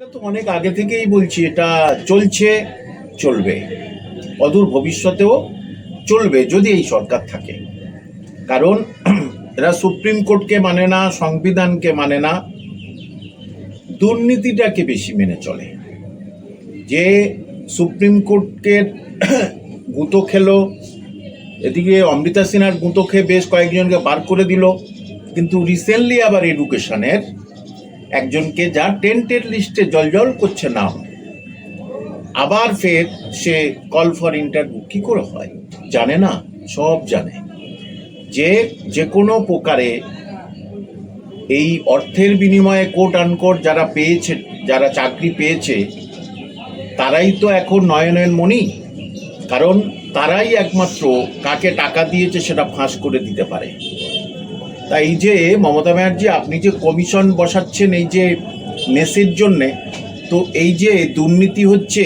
এটা তো অনেক আগে থেকেই বলছি, এটা চলছে, চলবে। অদূর ভবিষ্যতেও চলবে যদি এই সরকার থাকে। কারণ এরা সুপ্রিম কোর্টকে মানে না, সংবিধানকে মানে না, দুর্নীতিটাকে বেশি মেনে চলে। যে সুপ্রিম কোর্টকে গুঁতো খেলো, এদিকে অমৃতা সিনহার গুঁতো খেয়ে বেশ কয়েকজনকে বার করে দিল, কিন্তু রিসেন্টলি আবার এডুকেশনের একজনকে যা টেন্টের লিস্টে জলজল করছে নাম। আবার ফের সে কল ফর ইন্টারভিউ কি করে হয়? জানে না, সব জানে। যে যে কোনো প্রকারে এই অর্থের বিনিময়ে কোট আনকোট যারা পেয়েছে, যারা চাকরি পেয়েছে, তারাই তো এখন নয়নয়ন মণি কারণ তারাই একমাত্র কাকে টাকা দিয়েছে সেটা ফাঁস করে দিতে পারে। তাই যে মমতা ব্যানার্জি, আপনি যে কমিশন বসাচ্ছেন এই যে মেসের জন্যে, তো এই যে দুর্নীতি হচ্ছে,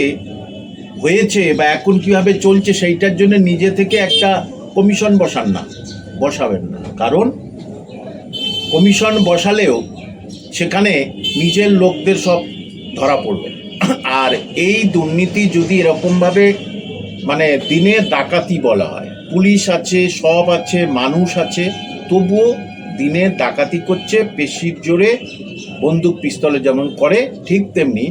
হয়েছে বা এখন কীভাবে চলছে সেইটার জন্য নিজে থেকে একটা কমিশন বসান না, বসাবেন না। কারণ কমিশন বসালেও সেখানে নিজের লোকদের সব ধরা পড়বে। আর এই দুর্নীতি যদি এরকমভাবে মানে দিনে ডাকাতি বলা হয়, পুলিশ আছে, সব আছে, মানুষ আছে, তবুও দিনে ডাকাতি করছে, পেশির জোরে বন্দুক পিস্তলে যেমন করে, ঠিক তেমনি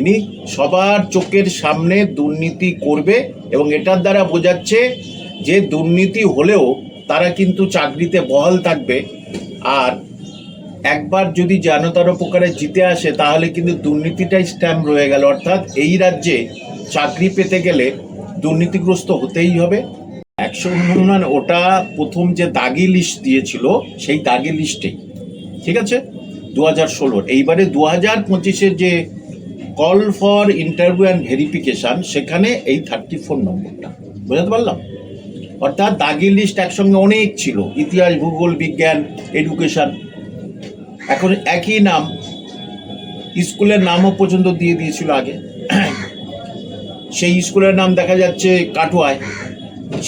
ইনি সবার চোখের সামনে দুর্নীতি করবে এবং এটার দ্বারা বোঝাচ্ছে যে দুর্নীতি হলেও তারা কিন্তু চাকরিতে বহাল থাকবে। আর একবার যদি জানতার প্রকারে জিতে আসে, তাহলে কিন্তু দুর্নীতিটাই স্ট্যাম্প রয়ে গেল। অর্থাৎ এই রাজ্যে চাকরি পেতে গেলে দুর্নীতিগ্রস্ত হতেই হবে। একশো উন্নয়ন ওটা প্রথম যে দাগি লিস্ট দিয়েছিল, সেই দাগি লিস্টেই ঠিক আছে? দু হাজার ষোলোর, এইবারে দু হাজার পঁচিশের যে call for interview and verification সেখানে এই থার্টি ফোর নম্বরটা, বুঝতে পারলাম? অর্থাৎ দাগি লিস্ট একসঙ্গে অনেক ছিল, ইতিহাস, ভূগোল, বিজ্ঞান এডুকেশন এখন একই নাম, স্কুলের নামও পর্যন্ত দিয়ে দিয়েছিল আগে। সেই স্কুলের নাম দেখা যাচ্ছে কাটোয়ায়।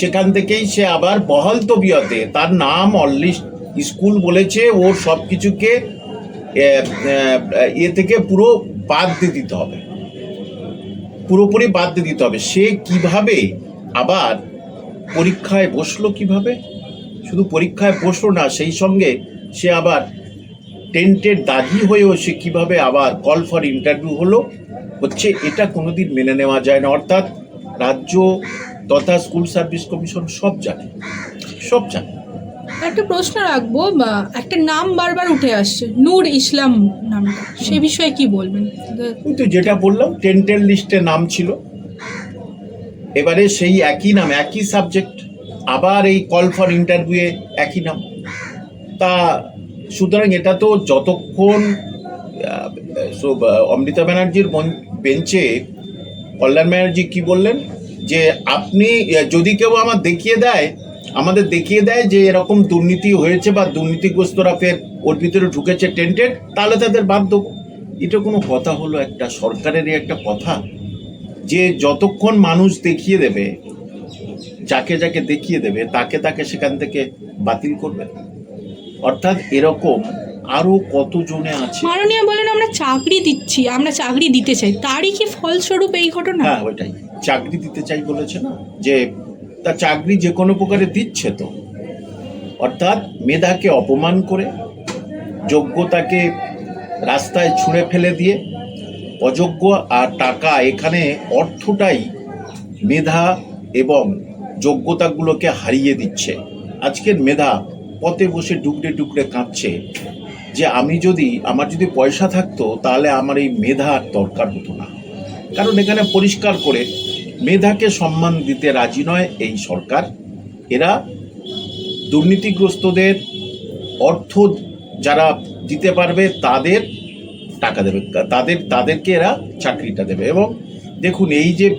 সেখান থেকেই সে আবার বহাল তবিয়তে, তার নাম অললিস্ট স্কুল বলেছে, ওর সব কিছুকে ইয়ে থেকে পুরো বাদ দিয়ে দিতে হবে। পুরোপুরি বাদ দিয়ে দিতে হবে। সে কীভাবে আবার পরীক্ষায় বসল কীভাবে? শুধু পরীক্ষায় বসল না, সেই সঙ্গে সে আবার টেন্টের দাগি হয়েও সে কীভাবে আবার কল ফর ইন্টারভিউ হলো, হচ্ছে এটা কোনোদিন মেনে নেওয়া যায় না। অর্থাৎ রাজ্য তথা স্কুল সার্ভিস কমিশন সব জানে সব জানে। একটা প্রশ্ন রাখব একটা নাম বারবার উঠে আসছে নূর ইসলাম নামটা সে বিষয়ে কি বলবেন? তো যেটা বললাম টেন্টের লিস্টে নাম ছিল। এবারে সেই একই নাম একই সাবজেক্ট আবার এই কল ফর ইন্টারভিউয়ে একই নাম। তা সুতরাং এটা তো যতক্ষণ অমৃতা ব্যানার্জির বেঞ্চে কল্যাণ ব্যানার্জি কি বললেন? যে আপনি যদি কেউ আমার দেখিয়ে দেয় আমাদের দেখিয়ে দেয় যে এরকম দুর্নীতি হয়েছে বা দুর্নীতিগ্রস্তরা ফের ওর ভিতরে ঢুকেছে টেন্টেড তাহলে তাদের বাদ দেবো। এটা কোনো কথা হলো একটা সরকারেরই একটা কথা যে যতক্ষণ মানুষ দেখিয়ে দেবে যাকে যাকে দেখিয়ে দেবে তাকে তাকে সেখান থেকে বাতিল করবে অর্থাৎ এরকম আরও কতজনে আছে? মাননীয় বলেন আমরা চাকরি দিচ্ছি আমরা চাকরি দিতে চাই তারই কি ফলস্বরূপ এই ঘটনা? হ্যাঁ ওইটাই। চাকরি দিতে চাই বলেছে না? যে তা চাকরি যে কোনো প্রকারে দিচ্ছে তো। অর্থাৎ মেধাকে অপমান করে, যোগ্যতাকে রাস্তায় ছুঁড়ে ফেলে দিয়ে, অযোগ্য আর টাকা এখানে অর্থটাই মেধা এবং যোগ্যতাগুলোকে হারিয়ে দিচ্ছে। আজকের মেধা পথে বসে ডুকরে ডুকরে কাঁদছে যে আমি যদি, আমার যদি পয়সা থাকতো তাহলে আমার এই মেধা আর দরকার হতো না। কারণ এখানে পরিষ্কার করে মেধাকে সম্মান দিতে রাজি নয় এই সরকার। এরা দুর্নীতিগ্রস্তদের অর্থ যারা দিতে পারবে তাদের টাকা দেবে। তাদের, তাদেরকে এরা চাকরিটা দেবে। এবং দেখুন, এই যে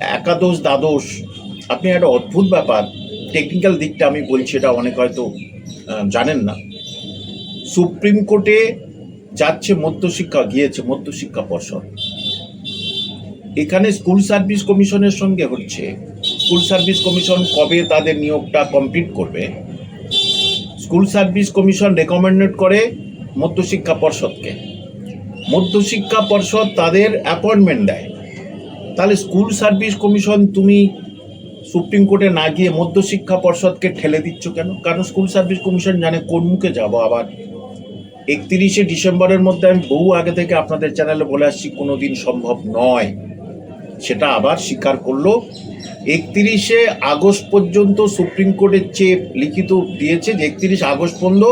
একাদশ, দ্বাদশ, আপনি একটা অদ্ভুত ব্যাপার। টেকনিক্যাল দিকটা আমি বলছি, এটা অনেক হয়তো জানেন না। সুপ্রিম কোর্টে যাচ্ছে মধ্যশিক্ষা, গিয়েছে মধ্যশিক্ষা পর্ষদ। এখানে স্কুল সার্ভিস কমিশনের সঙ্গে হচ্ছে। স্কুল সার্ভিস কমিশন কবে তাদের নিয়োগটা কমপ্লিট করবে? স্কুল সার্ভিস কমিশন রেকমেন্ডেড করে মধ্যশিক্ষা পর্ষদকে। মধ্যশিক্ষা পর্ষদ তাদের অ্যাপয়েন্টমেন্ট দেয়। তাহলে স্কুল সার্ভিস কমিশন তুমি সুপ্রিম কোর্টে না গিয়ে মধ্যশিক্ষা পর্ষদকে ঠেলে দিচ্ছ কেন? কারণ স্কুল সার্ভিস কমিশন জানে কোন মুখে যাব। আবার একত্রিশে ডিসেম্বরের মধ্যে আমি বহু আগে থেকে আপনাদের চ্যানেলে বলে আসছি কোনো দিন সম্ভব নয়। সেটা আবার স্বীকার করল। একত্রিশে আগস্ট পর্যন্ত সুপ্রিম কোর্টের চেয়ে লিখিত দিয়েছে যে একত্রিশ আগস্ট পর্যন্ত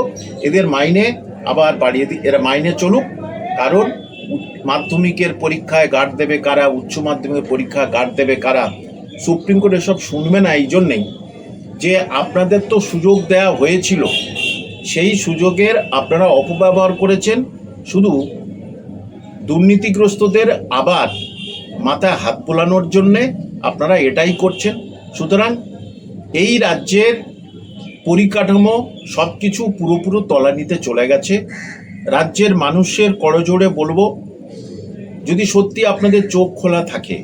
এদের মাইনে আবার বাড়িয়ে দি এরা মাইনে চলুক। কারণ মাধ্যমিকের পরীক্ষায় গার্ড দেবে কারা, উচ্চ মাধ্যমিকের পরীক্ষায় গার্ড দেবে কারা, সুপ্রিম কোর্ট এসব শুনবে না এই জন্যেই। যে আপনাদের তো সুযোগ দেয়া হয়েছিল, সেই সুযোগের আপনারা অপব্যবহার করেছেন। শুধু দুর্নীতিগ্রস্তদের আবার মাথায় হাত বোলানোর জন্যে আপনারা এটাই করছেন। সুতরাং এই রাজ্যের পরিকাঠামো সব কিছু পুরোপুরো তলানিতে চলে গেছে। রাজ্যের মানুষের করজোড়ে বলব, যদি সত্যি আপনাদের চোখ খোলা থাকে,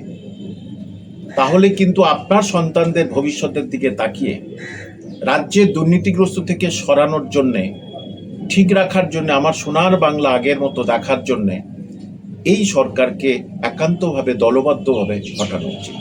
তাহলে কিন্তু আপনার সন্তানদের ভবিষ্যতের দিকে তাকিয়ে রাজ্যের দুর্নীতিগ্রস্ত থেকে সরানোর জন্যে, ঠিক রাখার জন্য, আমার সোনার বাংলা আগের মতো দেখার জন্যে এই সরকারকে একান্তভাবে দলবদ্ধভাবে হটানো উচিত।